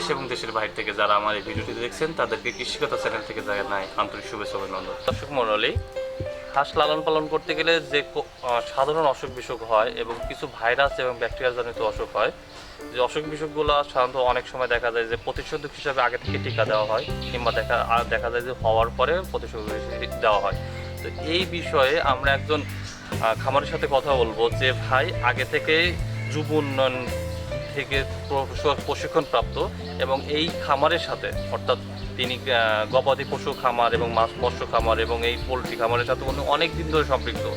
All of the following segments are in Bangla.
দেশ এবং দেশের বাইরে থেকে যারা আমার এই ভিডিওটি দেখছেন, তাদেরকে কৃষিকতা চ্যানেল থেকে জানাই আন্তরিক শুভেচ্ছা অভিনন্দন। দর্শক মণ্ডলী হাঁস লালন পালন করতে গেলে যে সাধারণ অসুখ বিসুখ হয় এবং কিছু ভাইরাস এবং ব্যাকটেরিয়া জনিত অসুখ হয়, যে অসুখ বিসুখগুলো সাধারণত অনেক সময় দেখা যায় যে প্রতিষেধক হিসাবে আগে থেকে টিকা দেওয়া হয়, কিংবা দেখা দেখা যায় যে হওয়ার পরে প্রতিষেধক দেওয়া হয়। তো এই বিষয়ে আমরা একজন খামারের সাথে কথা বলব যে ভাই আগে থেকে যুব উন্নয়ন থেকে প্র- প্রশিক্ষণ প্রাপ্ত এবং এই খামারের সাথে, অর্থাৎ তিনি গবাদি পশু খামার এবং মাছ মৎস্য খামার এবং এই পোলট্রি খামারের সাথে উনি অনেক দিন ধরে সম্পৃক্ত।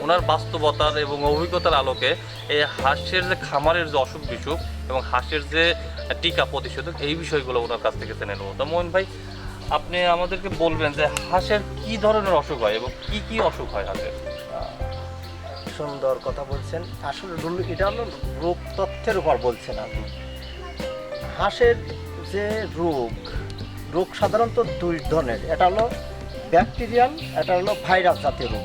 ওনার বাস্তবতার এবং অভিজ্ঞতার আলোকে এই হাঁসের যে খামারের যে অসুখ বিসুখ এবং হাঁসের যে টিকা প্রতিষেধক, এই বিষয়গুলো ওনার কাছ থেকে জেনে নেব। তো মোহন ভাই, আপনি আমাদেরকে বলবেন যে হাঁসের কি ধরনের অসুখ হয় এবং কি কি অসুখ হয় হাঁসের? সুন্দর কথা বলছেন। আসলে এটা হলো রোগ তথ্যের উপর বলছেন আপনি। হাঁসের যে রোগ রোগ সাধারণত দুই ধরনের। এটা হলো ব্যাকটেরিয়াল, এটা হলো ভাইরাস জাতীয় রোগ।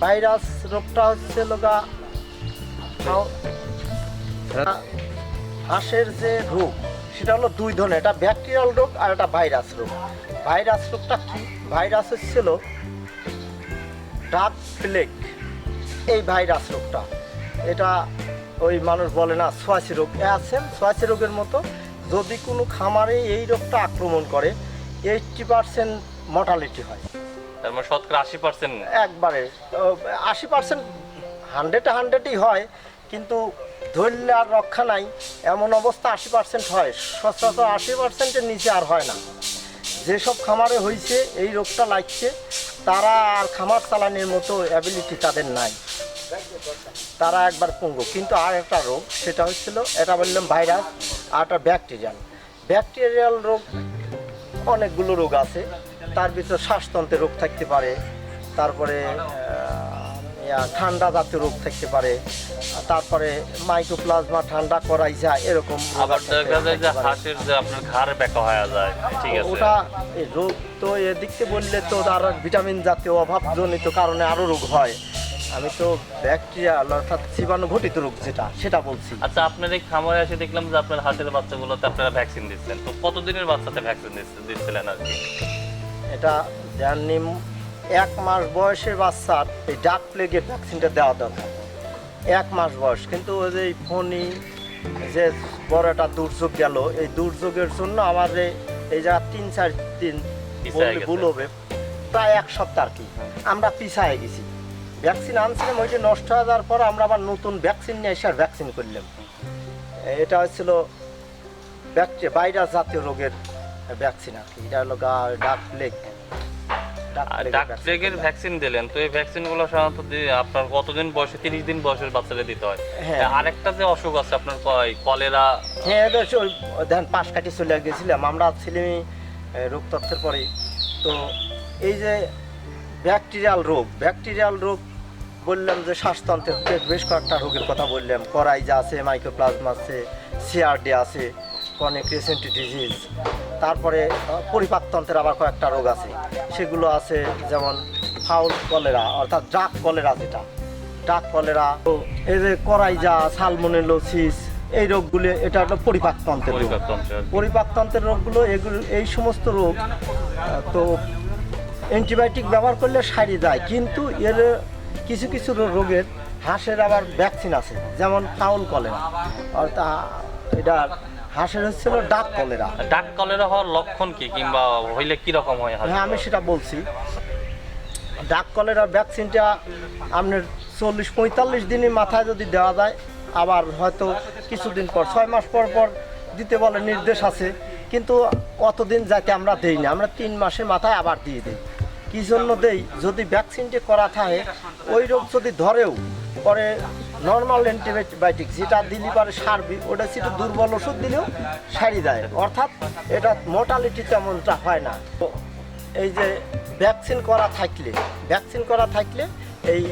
ভাইরাস রোগটা হচ্ছে হাও- হাঁসের যে রোগ, সেটা হলো দুই ধরনের। এটা ব্যাকটেরিয়াল রোগ আর এটা ভাইরাস রোগ। ভাইরাস রোগটা কি? ভাইরাস হচ্ছিল ডাক ফ্লেক এই ভাইরাস রোগটা। এটা ওই মানুষ বলে না সোয়াশি রোগ। আছেন সোয়াশি রোগের মতো যদি কোনো খামারে এই রোগটা আক্রমণ করে এইটটি পার্সেন্ট মর্টালিটি হয়। তার মানে শতকরা আশি পার্সেন্ট একবারে আশি পার্সেন্ট হান্ড্রেডে হান্ড্রেডই হয় কিন্তু ধরলে আর রক্ষা নাই। এমন অবস্থা আশি পার্সেন্ট হয় সচরাচর আশি পার্সেন্টের নিচে আর হয় না। যেসব খামারে হয়েছে এই রোগটা লাগছে, তারা আর খামার চালানোর মতো অ্যাবিলিটি তাদের নাই। তারা একবার পঙ্গু। কিন্তু আর একটা রোগ, সেটা হচ্ছিল এটা বললাম ভাইরাস আর একটা ব্যাকটেরিয়াল ব্যাকটেরিয়াল রোগ, অনেকগুলো রোগ আছে। তার ভিতরে শ্বাসতন্ত্রের রোগ থাকতে পারে। তারপরে ঠান্ডা জাতীয় রোগ থাকতে পারে তারপরে মাইক্রোপ্লাজমা ঠান্ডা করাই যায় এরকম আবার দেখা যায় যে যে আপনার ঘাড় ব্যাকা হয়ে যায় ঠিক আছে। ওটা রোগ তো এদিক বললে তো তার ভিটামিন জাতীয় অভাবজনিত কারণে আরও রোগ হয়। আমি তো ব্যাকটেরিয়া অর্থাৎ জীবাণু ঘটিত রোগ যেটা সেটা বলছি। আচ্ছা আপনার এই খামারে এসে দেখলাম যে আপনার হাঁসের বাচ্চাগুলোতে আপনারা ভ্যাকসিন দিচ্ছেন। তো কতদিনের বাচ্চাতে ভ্যাকসিন দিচ্ছিলেন আর কি? এটা জার্নি এক মাস বয়সের বাচ্চার এই ডাক প্লেগের ভ্যাকসিনটা দেওয়া দরকার। এক মাস বয়স। কিন্তু ওই যে ফণি যে বড় একটা দুর্যোগ গেল এই দুর্যোগের জন্য আমার এই- এই জায়গা তিন চার দিন ভুল হবে। প্রায় এক সপ্তাহ আর কি। আমরা পিছায় গেছি। ভ্যাকসিন আনছিলাম ওইটা নষ্ট হয়ে যাওয়ার পর আমরা আবার নতুন ভ্যাকসিন নিয়ে এসে ভ্যাকসিন করলাম। এটা হচ্ছিল ভাইরাস জাতীয় রোগের ভ্যাকসিন আর কি। এটা হলো গা- ডাক প্লেগ ডাক আর প্লেগের ডাক vaccine। প্লেগের ভ্যাকসিন দিলেন। তো এই ভ্যাকসিনগুলো সাধারণত আপনার কতদিন বয়সে? তিরিশ দিন বয়সের বাচ্চাদের দিতে হয়। হ্যাঁ। আরেকটা যে অসুখ আছে আপনার কলেরা হ্যাঁ হচ্ছে পাশ কাটি চলে গেছিলাম। আমরা ছিলাম রোগ তথ্যের পরে। তো এই যে ব্যাকটেরিয়াল রোগ ব্যাকটেরিয়াল রোগ বললাম যে শ্বাসতন্ত্রের বেশ- কয়েকটা রোগের কথা বললাম। করাইজা আছে মাইক্রোপ্লাজমা আছে সিআরডি আছে কনিক রিসেন্টি ডিজিজ তারপরে পরিপাকতন্ত্রের আবার কয়েকটা রোগ আছে। সেগুলো আছে যেমন ফাউল কলেরা অর্থাৎ ড্রাক কলেরা যেটা। ডাক কলেরা তো এই যে করাইজা সালমোনেলোসিস এই রোগগুলো এটা হলো পরিপাকতন্ত্রের রোগ। পরিপাকতন্ত্রের রোগগুলো এগুলো এই সমস্ত রোগ তো অ্যান্টিবায়োটিক ব্যবহার করলে সারি যায় কিন্তু এর কিছু কিছু রোগের হাঁসের আবার ভ্যাকসিন আছে যেমন ফাউল কলেরা। অর্থাৎ এটা হাঁসের হচ্ছিল ডাক কলেরা। ডাক কলেরা হওয়ার লক্ষণ কি কিংবা হইলে কি রকম হয় হ্যাঁ আমি সেটা বলছি। ডাক কলেরার ভ্যাকসিনটা আপনার চল্লিশ পঁয়তাল্লিশ দিনের মাথায় যদি দেওয়া যায় আবার হয়তো কিছুদিন পর ছয় মাস পর পর দিতে বলে নির্দেশ আছে কিন্তু অতদিন যাতে আমরা দেই না আমরা তিন মাসের মাথায় আবার দিয়ে দিই। কী জন্য দেই? যদি ভ্যাকসিনটি করা থাকে ওই রোগ যদি ধরেও পরে নর্মাল অ্যান্টিবায়োটিক যেটা দিলি পারে সারবি, ওটা সেটা দুর্বল ওষুধ দিলেও সারি দেয়। অর্থাৎ এটা মোর্টালিটি তেমনটা হয় না। এই যে ভ্যাকসিন করা থাকলে ভ্যাকসিন করা থাকলে এই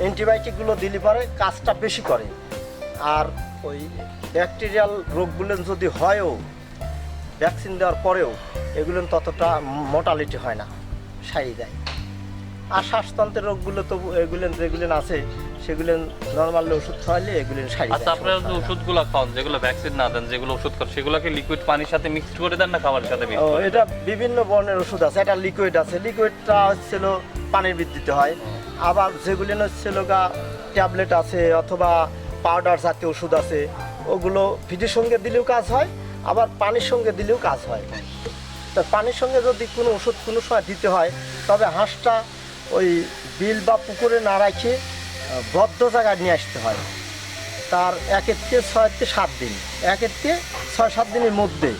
অ্যান্টিবায়োটিকগুলো দিলে পরে কাজটা বেশি করে। আর ওই ব্যাকটেরিয়াল রোগগুলো যদি হয়ও ভ্যাকসিন দেওয়ার পরেও, এগুলো ততটা মোর্টালিটি হয় না সারি দেয়। আর শ্বাসতন্ত্রের রোগগুলো তবু এগুলো যেগুলো আছে সেগুলো নর্মালি ওষুধ খাওয়ালে এগুলো সারি আচ্ছা আপনারা যে ওষুধগুলো খাওয়ান যেগুলো ভ্যাকসিন না দেন যেগুলো ওষুধ খান সেগুলোকে লিকুইড পানির সাথে মিক্সড করে দেন না খাবারের সাথে মিক্স ও এটা বিভিন্ন বর্ণের ওষুধ আছে। এটা লিকুইড আছে। লিকুইডটা হচ্ছিল পানির বৃদ্ধিতে হয়। আবার যেগুলি হচ্ছিল গা ট্যাবলেট আছে অথবা পাউডার জাতীয় ওষুধ আছে ওগুলো ভিডির সঙ্গে দিলেও কাজ হয় আবার পানির সঙ্গে দিলেও কাজ হয়। তা পানির সঙ্গে যদি কোনো ওষুধ কোনো সময় দিতে হয় তবে হাঁসটা ওই বিল বা পুকুরে না রাখে বদ্ধ জায়গায় নিয়ে আসতে হয়। তার একের থেকে ছয় থেকে সাত দিন। একের থেকে ছয় সাত দিনের মধ্যে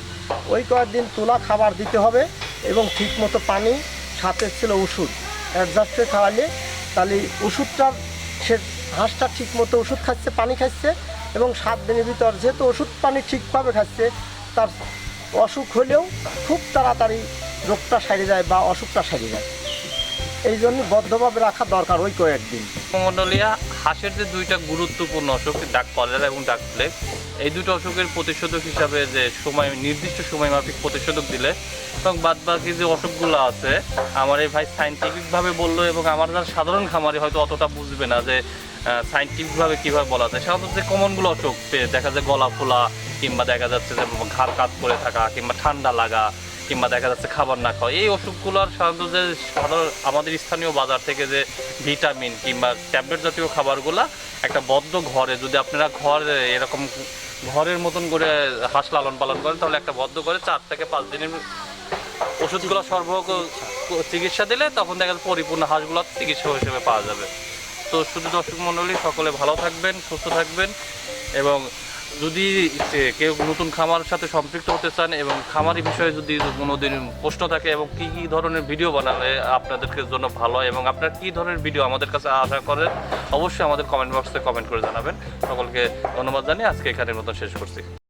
ওই কয়েকদিন তোলা খাবার দিতে হবে এবং ঠিকমতো পানি, সাথে ছিল ওষুধ। অ্যাডজাস্ট করে খাওয়ালে তাহলে ওষুধটার সে হাঁসটা ঠিকমতো ওষুধ খাচ্ছে, পানি খাচ্ছে এবং সাত দিনের ভিতর যেহেতু ওষুধ পানি ঠিকভাবে খাচ্ছে, তার অসুখ হলেও খুব তাড়াতাড়ি রোগটা সারে যায় বা অসুখটা সারে যায়। এই জন্য বদ্ধভাবে রাখা দরকার ওই কয়েকদিন। মন্ডলিয়া হাঁসের যে দুইটা গুরুত্বপূর্ণ অসুখ ডাক কলেরা এবং ডাক প্লেগ এই দুটো অসুখের প্রতিষেধক হিসাবে যে সময়, নির্দিষ্ট সময় মাফিক প্রতিষেধক দিলে, এবং বাদ বাকি যে অসুখগুলো আছে, আমার এই ভাই সাইন্টিফিকভাবে বলল এবং আমার যারা সাধারণ খামারি হয়তো অতটা বুঝবে না যে সাইন্টিফিকভাবে কীভাবে বলা যায়। সাধারণত যে কমনগুলো অসুখ দেখা যায় গলা ফোলা, কিংবা দেখা যাচ্ছে যে ঘাড় কাত করে থাকা, কিংবা ঠান্ডা লাগা কিংবা দেখা যাচ্ছে খাবার না খাওয়া। এই অসুখগুলোর সাধারণত যে সাধারণ আমাদের স্থানীয় বাজার থেকে যে ভিটামিন কিংবা ট্যাবলেট জাতীয় খাবারগুলা একটা বদ্ধ ঘরে যদি আপনারা ঘর এরকম ঘরের মতন করে হাঁস লালন পালন করেন, তাহলে একটা বদ্ধ করে চার থেকে পাঁচ দিনের ওষুধগুলো সরবরাহ চিকিৎসা দিলে তখন দেখা যাচ্ছে পরিপূর্ণ হাঁসগুলো চিকিৎসা হিসেবে পাওয়া যাবে। তো শুধু দর্শক মণ্ডলী সকলে ভালো থাকবেন, সুস্থ থাকবেন এবং যদি কেউ নতুন খামার সাথে সম্পৃক্ত হতে চান এবং খামারি বিষয়ে যদি কোনো দিন প্রশ্ন থাকে এবং কি কি ধরনের ভিডিও বানালে আপনাদেরকে জন্য ভালো হয় এবং আপনার কি ধরনের ভিডিও আমাদের কাছে আশা করেন অবশ্যই আমাদের কমেন্ট বক্সে কমেন্ট করে জানাবেন। সকলকে ধন্যবাদ জানিয়ে আজকে এখানের মতন শেষ করছি।